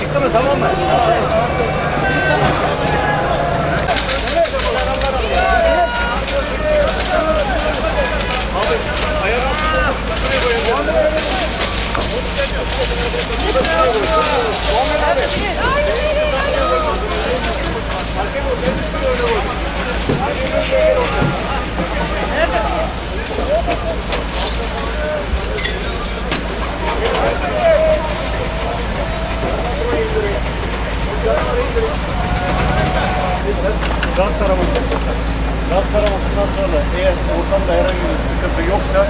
Çıktı mı tamam mı? Abi ayağını buraya koyalım. Gaz taraması. Gaz taramasından sonra eğer ortamda herhangi bir sıkıntı yoksa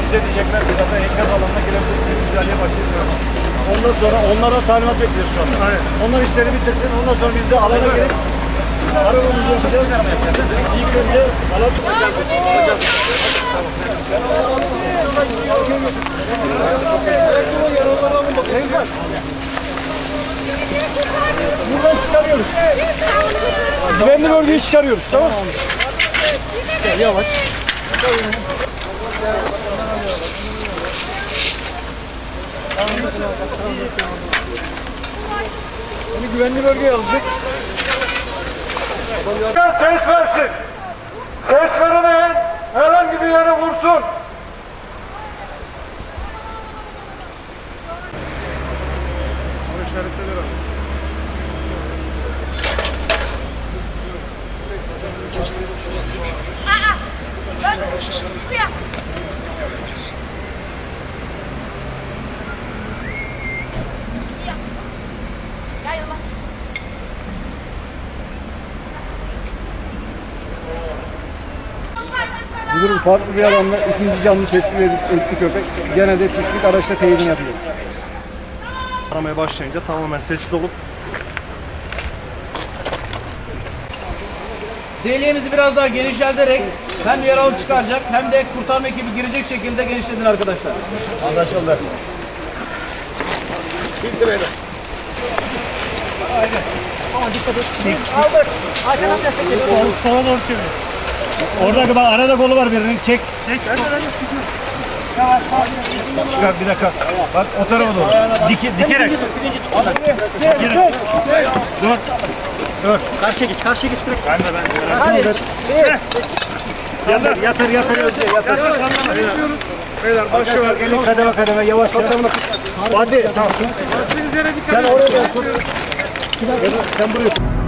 bize diyecekler ki zaten enkaz alanına girebilirsiniz. Müdahaleye başlayacağız. Ondan sonra onlara talimat bekliyoruz şu anda. Onlar işleri bitirsin. Ondan sonra biz de alana girip arabamızı yapacağız. İlk önce alan Buradan çıkarıyoruz. Güvenli bölgeyi çıkarıyoruz. Tamam mı? Yavaş. Seni güvenli bölgeye alacağız. Ses versin. Ses veremeyen herhangi bir yere vursun. Buraya. Gel yanıma. Müdürüm farklı bir alanda ikinci canlı tespit edip etti köpek. Gene de sismik araçla teyidini yapıyoruz. Aramaya başlayınca tamamen sessiz olup Deliğimizi biraz daha genişleterek hem yaralı çıkaracak hem de kurtarma ekibi girecek şekilde genişledin arkadaşlar. Anlaşıldı. Sola doğru çevir. Oradaki bak arada kolu var birinin çek. Çek. Çıkar bir dakika. Bak o tarafa doğru. Diki, dikerek. Dikerek. Dur. Dur. Karşıya geç, karşıya geç. Bırak. Ben de ben de. Yatır, yatır, yatır Özge, yatır. Beyler başı var. Gelin kademe kademe yavaş yavaş. Hadi tamam. Sen oraya tut. Sen buraya.